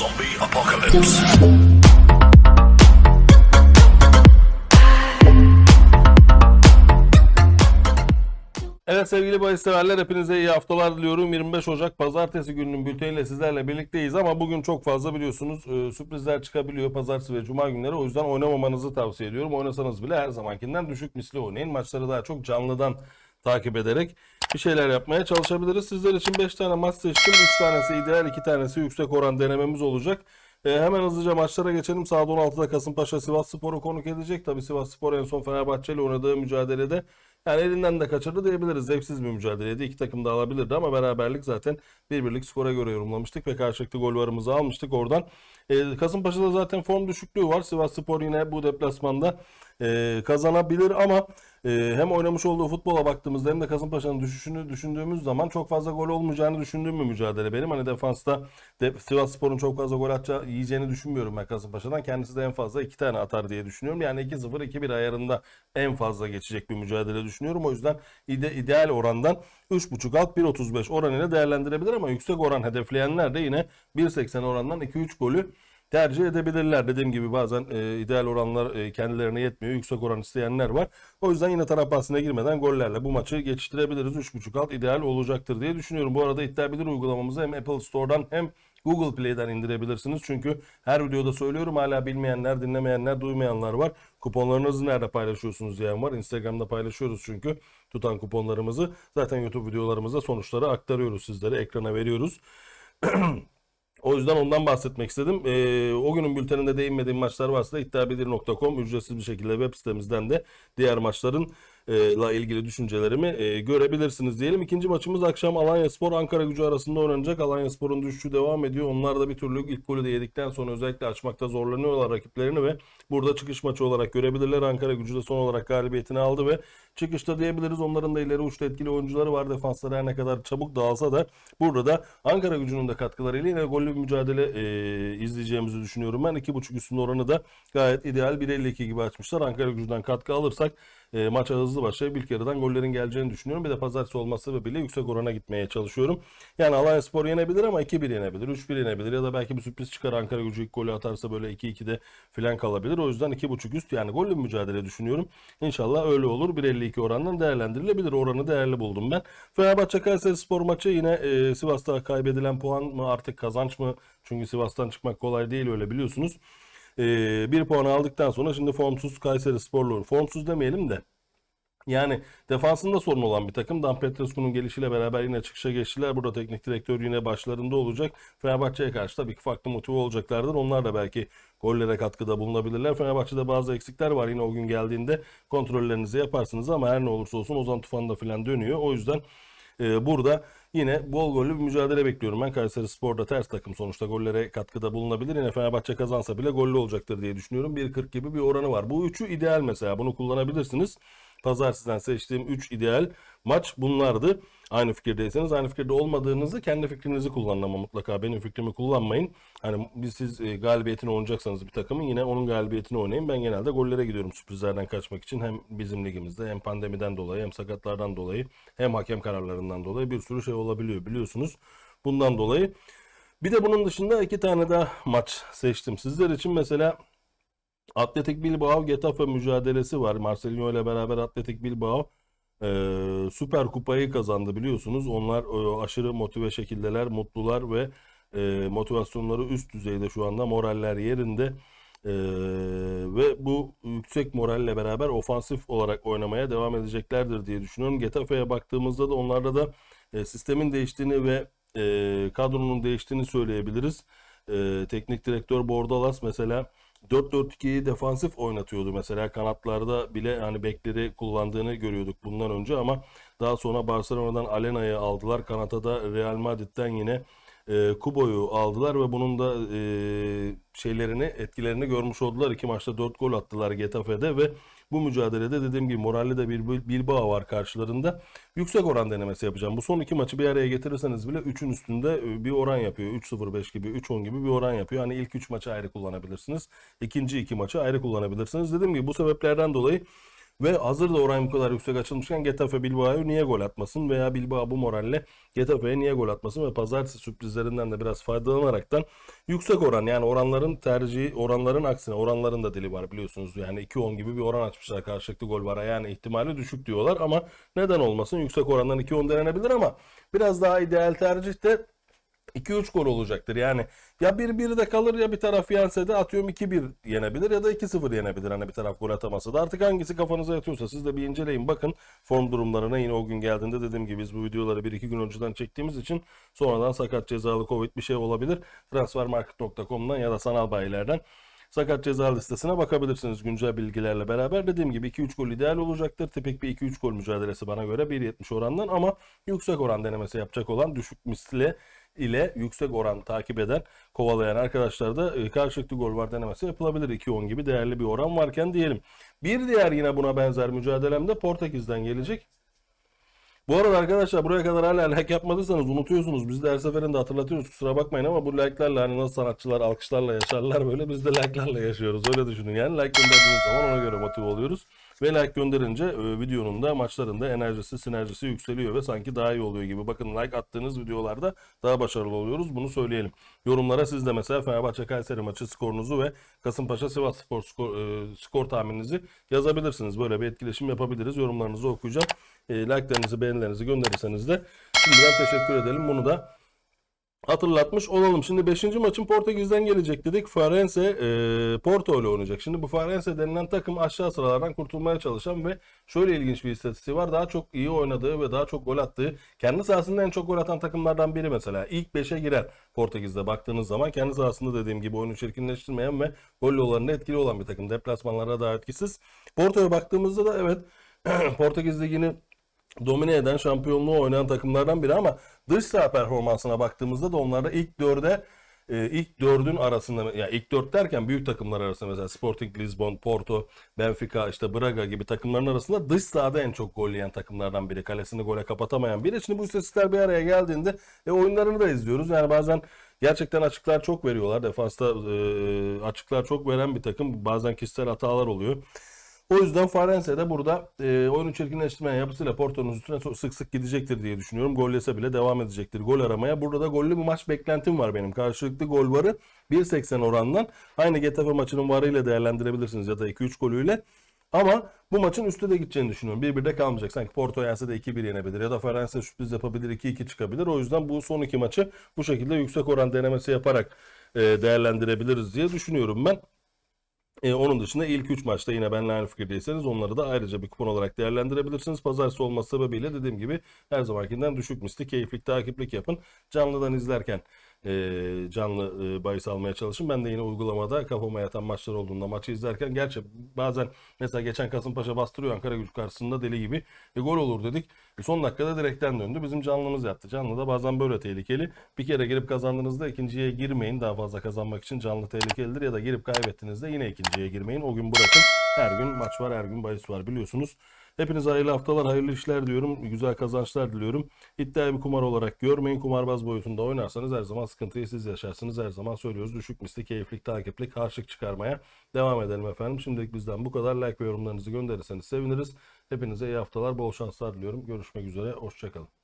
Zombie apocalypse. Evet sevgili bahis severler hepinize iyi haftalar diliyorum. 25 Ocak pazartesi gününün bülteniyle sizlerle birlikteyiz ama bugün çok fazla biliyorsunuz e, sürprizler çıkabiliyor pazartesi ve cuma günleri. O yüzden oynamamanızı tavsiye ediyorum. Oynasanız bile her zamankinden düşük misli oynayın. Maçları daha çok canlıdan takip ederek bir şeyler yapmaya çalışabiliriz. Sizler için 5 tane maç seçtim. 3 tanesi ideal, 2 tanesi yüksek oran denememiz olacak. E, hemen hızlıca maçlara geçelim. Saat 16'da Kasımpaşa Sivas Spor'u konuk edecek. Tabi Sivas Spor en son Fenerbahçe ile oynadığı mücadelede yani elinden de kaçırdı diyebiliriz. Zevksiz bir mücadeleydi. İki takım da alabilirdi ama beraberlik zaten bir birlik skora göre yorumlamıştık ve karşılıklı gol varımızı almıştık oradan. E, Kasımpaşa'da zaten form düşüklüğü var. Sivas Spor yine bu deplasmanda e, kazanabilir ama e, hem oynamış olduğu futbola baktığımızda hem de Kasımpaşa'nın düşüşünü düşündüğümüz zaman çok fazla gol olmayacağını düşündüğüm bir mücadele benim. Hani defansta de, Sivas Spor'un çok fazla gol atacağı, yiyeceğini düşünmüyorum ben Kasımpaşa'dan. Kendisi de en fazla iki tane atar diye düşünüyorum. Yani 2-0 2-1 ayarında en fazla geçecek bir mücadele düşünüyorum. O yüzden ide, ideal orandan 3.5 alt 1.35 oranıyla değerlendirebilir ama yüksek oran hedefleyenler de yine 1.80 orandan 2-3 golü tercih edebilirler. Dediğim gibi bazen e, ideal oranlar e, kendilerine yetmiyor. Yüksek oran isteyenler var. O yüzden yine taraf bahsine girmeden gollerle bu maçı geçiştirebiliriz. 3.5 alt ideal olacaktır diye düşünüyorum. Bu arada iddia bilir uygulamamızı hem Apple Store'dan hem Google Play'den indirebilirsiniz. Çünkü her videoda söylüyorum hala bilmeyenler, dinlemeyenler, duymayanlar var. Kuponlarınızı nerede paylaşıyorsunuz diyen var. Instagram'da paylaşıyoruz çünkü tutan kuponlarımızı. Zaten YouTube videolarımızda sonuçları aktarıyoruz sizlere. Ekrana veriyoruz. O yüzden ondan bahsetmek istedim. Ee, o günün bülteninde değinmediğim maçlar varsa iddiabilir.com ücretsiz bir şekilde web sitemizden de diğer maçların e, la ilgili düşüncelerimi e, görebilirsiniz diyelim. İkinci maçımız akşam Alanya Spor Ankara Gücü arasında oynanacak. Alanya Spor'un düşüşü devam ediyor. Onlar da bir türlü ilk golü de yedikten sonra özellikle açmakta zorlanıyorlar rakiplerini ve burada çıkış maçı olarak görebilirler. Ankara Gücü de son olarak galibiyetini aldı ve çıkışta diyebiliriz onların da ileri uçta etkili oyuncuları var. Defansları her ne kadar çabuk dağılsa da burada da Ankara Gücü'nün de katkılarıyla yine gollü bir mücadele e, izleyeceğimizi düşünüyorum ben. 2.5 üstünde oranı da gayet ideal 1.52 gibi açmışlar. Ankara Gücü'den katkı alırsak e, maça hızlı başlayıp ilk yarıdan gollerin geleceğini düşünüyorum. Bir de pazartesi olması sebebiyle yüksek orana gitmeye çalışıyorum. Yani Alanya Spor yenebilir ama 2-1 yenebilir, 3-1 yenebilir ya da belki bir sürpriz çıkar Ankara Gücü ilk golü atarsa böyle 2-2'de filan kalabilir. O yüzden 2.5 üst yani gollü mücadele düşünüyorum. İnşallah öyle olur. 1.52 orandan değerlendirilebilir. Oranı değerli buldum ben. Fenerbahçe Kayseri Spor maçı yine e, Sivas'ta kaybedilen puan mı artık kazanç mı? Çünkü Sivas'tan çıkmak kolay değil öyle biliyorsunuz. E, bir puan aldıktan sonra şimdi formsuz Kayseri Sporlu. Formsuz demeyelim de yani defansında sorun olan bir takım. Dan Petrescu'nun gelişiyle beraber yine çıkışa geçtiler. Burada teknik direktör yine başlarında olacak. Fenerbahçe'ye karşı tabii ki farklı motive olacaklardır. Onlar da belki gollere katkıda bulunabilirler. Fenerbahçe'de bazı eksikler var. Yine o gün geldiğinde kontrollerinizi yaparsınız ama her ne olursa olsun Ozan Tufan da filan dönüyor. O yüzden e, burada yine bol gollü bir mücadele bekliyorum ben. Kayseri Spor'da ters takım sonuçta gollere katkıda bulunabilir. Yine Fenerbahçe kazansa bile gollü olacaktır diye düşünüyorum. 1.40 gibi bir oranı var. Bu üçü ideal mesela. Bunu kullanabilirsiniz. Pazar sizden seçtiğim 3 ideal maç bunlardı. Aynı fikirdeyseniz aynı fikirde olmadığınızı kendi fikrinizi kullanın ama mutlaka benim fikrimi kullanmayın. Hani biz siz e, galibiyetini oynayacaksanız bir takımın yine onun galibiyetini oynayın. Ben genelde gollere gidiyorum sürprizlerden kaçmak için. Hem bizim ligimizde hem pandemiden dolayı hem sakatlardan dolayı hem hakem kararlarından dolayı bir sürü şey olabiliyor biliyorsunuz. Bundan dolayı. Bir de bunun dışında iki tane daha maç seçtim. Sizler için mesela Atletik Bilbao Getafe mücadelesi var. Marcelinho ile beraber Atletik Bilbao e, Süper Kupayı kazandı biliyorsunuz. Onlar e, aşırı motive şekildeler, mutlular ve e, motivasyonları üst düzeyde şu anda. Moraller yerinde. E, ve bu yüksek moralle beraber ofansif olarak oynamaya devam edeceklerdir diye düşünüyorum. Getafe'ye baktığımızda da onlarda da e, sistemin değiştiğini ve e, kadronun değiştiğini söyleyebiliriz. E, teknik direktör Bordalas mesela 4-4-2'yi defansif oynatıyordu mesela kanatlarda bile yani bekleri kullandığını görüyorduk bundan önce ama daha sonra Barcelona'dan Alena'yı aldılar. Kanata da Real Madrid'den yine e, Kubo'yu aldılar ve bunun da e, şeylerini etkilerini görmüş oldular. İki maçta 4 gol attılar Getafe'de ve bu mücadelede dediğim gibi moralli de bir Bilbao var karşılarında. Yüksek oran denemesi yapacağım. Bu son iki maçı bir araya getirirseniz bile 3'ün üstünde e, bir oran yapıyor. 3-0-5 gibi, 3-10 gibi bir oran yapıyor. Hani ilk 3 maçı ayrı kullanabilirsiniz. İkinci iki maçı ayrı kullanabilirsiniz. Dediğim gibi bu sebeplerden dolayı Ve hazır da oran bu kadar yüksek açılmışken Getafe Bilbao'ya niye gol atmasın? Veya Bilbao bu moralle Getafe'ye niye gol atmasın? Ve pazartesi sürprizlerinden de biraz faydalanaraktan yüksek oran yani oranların tercihi oranların aksine oranların da dili var biliyorsunuz. Yani 2-10 gibi bir oran açmışlar karşılıklı gol var yani ihtimali düşük diyorlar. Ama neden olmasın? Yüksek orandan 2-10 denenebilir ama biraz daha ideal tercih de 2-3 gol olacaktır. Yani ya 1-1 de kalır ya bir taraf yense de atıyorum 2-1 yenebilir ya da 2-0 yenebilir hani bir taraf gol atamasa da. Artık hangisi kafanıza yatıyorsa siz de bir inceleyin bakın form durumlarına yine o gün geldiğinde dediğim gibi biz bu videoları 1-2 gün önceden çektiğimiz için sonradan sakat cezalı covid bir şey olabilir. Transfermarket.com'dan ya da sanal bayilerden sakat ceza listesine bakabilirsiniz güncel bilgilerle beraber. Dediğim gibi 2-3 gol ideal olacaktır. Tipik bir 2-3 gol mücadelesi bana göre 1.70 orandan ama yüksek oran denemesi yapacak olan düşük misli ile yüksek oran takip eden, kovalayan arkadaşlar da e, karşılıklı gol var denemesi yapılabilir. 2-10 gibi değerli bir oran varken diyelim. Bir diğer yine buna benzer mücadelemde Portekiz'den gelecek. Bu arada arkadaşlar buraya kadar hala like yapmadıysanız unutuyorsunuz. Biz de her seferinde hatırlatıyoruz. Kusura bakmayın ama bu like'larla hani nasıl sanatçılar alkışlarla yaşarlar böyle biz de like'larla yaşıyoruz. Öyle düşünün yani. Like gönderdiğiniz zaman ona göre motive oluyoruz. Ve like gönderince e, videonun da maçların da enerjisi, sinerjisi yükseliyor ve sanki daha iyi oluyor gibi. Bakın like attığınız videolarda daha başarılı oluyoruz. Bunu söyleyelim. Yorumlara siz de mesela Fenerbahçe Kayseri maçı skorunuzu ve Kasımpaşa Sivas Spor skor, e, skor tahmininizi yazabilirsiniz. Böyle bir etkileşim yapabiliriz. Yorumlarınızı okuyacağım. E, like'larınızı, beğenilerinizi gönderirseniz de şimdiden teşekkür edelim. Bunu da hatırlatmış olalım. Şimdi 5. maçın Portekiz'den gelecek dedik. Farense e, Porto ile oynayacak. Şimdi bu Farense denilen takım aşağı sıralardan kurtulmaya çalışan ve şöyle ilginç bir istatistiği var. Daha çok iyi oynadığı ve daha çok gol attığı, kendi sahasında en çok gol atan takımlardan biri mesela. İlk 5'e girer Portekiz'de baktığınız zaman. Kendi sahasında dediğim gibi oyunu çirkinleştirmeyen ve gol yollarında etkili olan bir takım. Deplasmanlara daha etkisiz. Porto'ya baktığımızda da evet Portekiz Ligi'ni domine eden, şampiyonluğu oynayan takımlardan biri ama dış saha performansına baktığımızda da onlarda ilk dörde e, ilk dördün arasında ya yani ilk dört derken büyük takımlar arasında mesela Sporting Lisbon, Porto, Benfica, işte Braga gibi takımların arasında dış sahada en çok gol yiyen takımlardan biri. Kalesini gole kapatamayan biri. Şimdi bu istatistikler bir araya geldiğinde e, oyunlarını da izliyoruz. Yani bazen gerçekten açıklar çok veriyorlar. Defansta e, açıklar çok veren bir takım. Bazen kişisel hatalar oluyor. O yüzden Farense de burada e, oyunu çirkinleştirmeyen yapısıyla Porto'nun üstüne sık sık gidecektir diye düşünüyorum. Gol yese bile devam edecektir gol aramaya. Burada da gollü bir maç beklentim var benim. Karşılıklı gol varı 1.80 orandan. Aynı Getafe maçının varıyla değerlendirebilirsiniz ya da 2-3 golüyle. Ama bu maçın üstte de gideceğini düşünüyorum. 1-1'de kalmayacak. Sanki Porto yense de 2-1 yenebilir. Ya da Farense sürpriz yapabilir 2-2 çıkabilir. O yüzden bu son iki maçı bu şekilde yüksek oran denemesi yaparak e, değerlendirebiliriz diye düşünüyorum ben. E, onun dışında ilk 3 maçta yine benimle aynı fikirdeyseniz onları da ayrıca bir kupon olarak değerlendirebilirsiniz. Pazartesi olması sebebiyle dediğim gibi her zamankinden düşük misli keyiflik takiplik yapın. Canlıdan izlerken e, canlı e, bahis almaya çalışın. Ben de yine uygulamada kafama yatan maçlar olduğunda maçı izlerken gerçi bazen mesela geçen Kasımpaşa bastırıyor Ankara gücü karşısında deli gibi e, gol olur dedik. E, son dakikada direkten döndü. Bizim canlımız yattı. Canlı da bazen böyle tehlikeli. Bir kere girip kazandığınızda ikinciye girmeyin. Daha fazla kazanmak için canlı tehlikelidir. Ya da girip kaybettiğinizde yine ikinciye girmeyin. O gün bırakın. Her gün maç var, her gün bahis var biliyorsunuz. Hepinize hayırlı haftalar, hayırlı işler diliyorum. Güzel kazançlar diliyorum. İddiayı bir kumar olarak görmeyin. Kumarbaz boyutunda oynarsanız her zaman sıkıntıyı siz yaşarsınız. Her zaman söylüyoruz. Düşük misli, keyiflik, takiplik, harçlık çıkarmaya devam edelim efendim. Şimdilik bizden bu kadar. Like ve yorumlarınızı gönderirseniz seviniriz. Hepinize iyi haftalar, bol şanslar diliyorum. Görüşmek üzere, hoşçakalın.